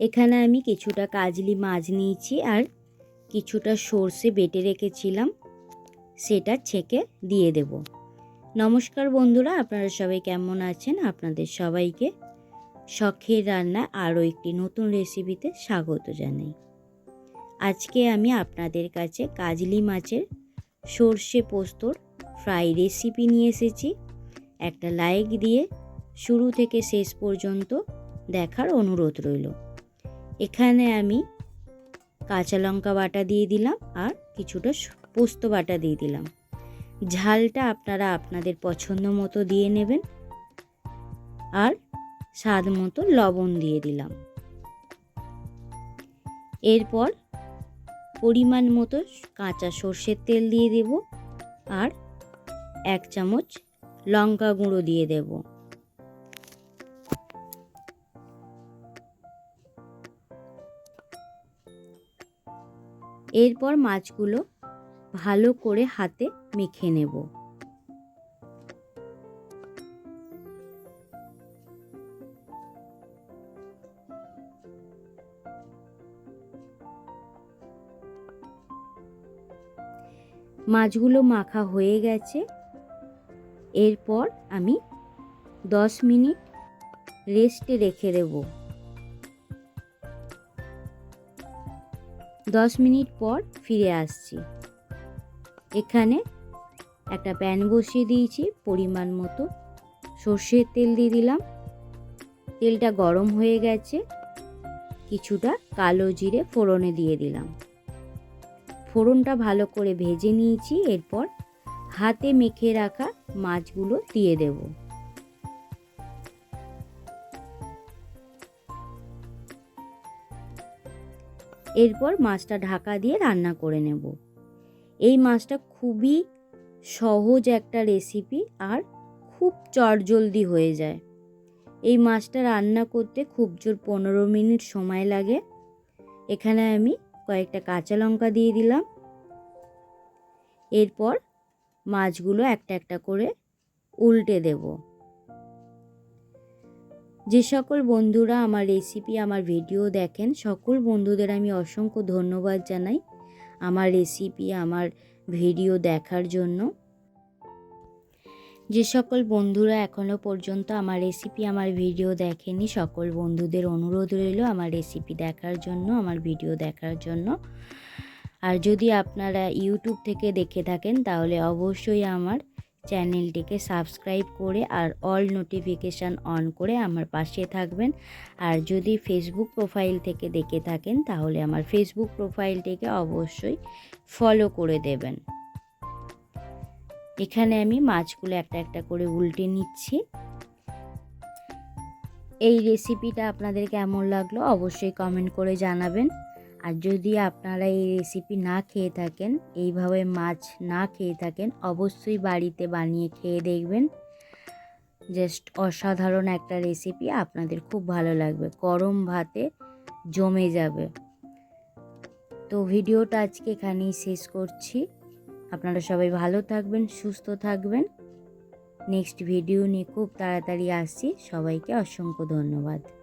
এখানে আমি কিছুটা কাজলি মাছ নিয়েছি আর কিছুটা সর্ষে বেটে রেখেছিলাম। সেটা ছেঁকে দিয়ে দেব। নমস্কার বন্ধুরা, আপনারা সবাই কেমন আছেন? আপনাদের সবাইকে শখের রান্না আরও একটি নতুন রেসিপিতে স্বাগত জানাই। আজকে আমি আপনাদের কাছে কাজলি মাছের সর্ষে পোস্তর ফ্রাই রেসিপি নিয়ে এসেছি। একটা লাইক দিয়ে শুরু থেকে শেষ পর্যন্ত দেখার অনুরোধ রইল। এখানে আমি কাঁচা লঙ্কা বাটা দিয়ে দিলাম আর কিছুটা পোস্ত বাটা দিয়ে দিলাম। ঝালটা আপনারা আপনাদের পছন্দ মতো দিয়ে নেবেন। আর স্বাদ মতো লবণ দিয়ে দিলাম। এরপর পরিমাণ মতো কাঁচা সর্ষের তেল দিয়ে দেব। আর এক চামচ লঙ্কা গুঁড়ো দিয়ে দেব। এরপর মাছগুলো ভালো করে হাতে মেখে নেব। মাছগুলো মাখা হয়ে গেছে। এরপর আমি দশ মিনিট রেস্টে রেখে দেব। দশ মিনিট পর ফিরে আসছি। এখানে একটা প্যান বসিয়ে দিয়েছি, পরিমাণ মতো। সর্ষের তেল দিয়ে দিলাম। তেলটা গরম হয়ে গেছে। কিছুটা কালো জিরে ফোড়নে দিয়ে দিলাম। ফোড়নটা ভালো করে ভেজে নিয়েছি, এরপর হাতে মেখে রাখা মাছগুলো দিয়ে দেব। এরপর মাছটা ঢাকা দিয়ে রান্না করে নেব। এই মাছটা খুবই সহজ একটা রেসিপি আর খুব চটজলদি হয়ে যায়। এই মাছটা রান্না করতে খুব জোর পনেরো মিনিট সময় লাগে। এখানে আমি কয়েকটা কাঁচা লঙ্কা দিয়ে দিলাম। এরপর মাছগুলো একটা একটা করে উল্টে দেব। যে সকল বন্ধুরা আমার রেসিপি আমার ভিডিও দেখেন, সকল বন্ধুদের আমি অসংখ্য ধন্যবাদ জানাই আমার রেসিপি আমার ভিডিও দেখার জন্য। যে সকল বন্ধুরা এখনও পর্যন্ত আমার রেসিপি আমার ভিডিও দেখেনি, সকল বন্ধুদের অনুরোধ রইল আমার রেসিপি দেখার জন্য, আমার ভিডিও দেখার জন্য। আর যদি আপনারা ইউটিউব থেকে দেখে থাকেন, তাহলে অবশ্যই আমার চ্যানেলটিকে সাবস্ক্রাইব করে আর অল নোটিফিকেশান অন করে আমার পাশে থাকবেন। আর যদি ফেসবুক প্রোফাইল থেকে দেখে থাকেন, তাহলে আমার ফেসবুক প্রোফাইলটিকে অবশ্যই ফলো করে দেবেন। এখানে আমি মাছগুলো একটা একটা করে উল্টে নিচ্ছি। এই রেসিপিটা আপনাদের কেমন লাগল অবশ্যই কমেন্ট করে জানাবেন। আর যদি আপনারা এই রেসিপি না খেয়ে থাকেন, এইভাবে মাছ না খেয়ে থাকেন, অবশ্যই বাড়িতে বানিয়ে খেয়ে দেখবেন। জাস্ট অসাধারণ একটা রেসিপি আপনাদের খুব ভালো লাগবে। গরম ভাতে জমে যাবে। তো ভিডিওটা আজকে এখানেই শেষ করছি। আপনারা সবাই ভালো থাকবেন, সুস্থ থাকবেন। নেক্সট ভিডিও নিয়ে খুব তাড়াতাড়ি আসছি। সবাইকে অসংখ্য ধন্যবাদ।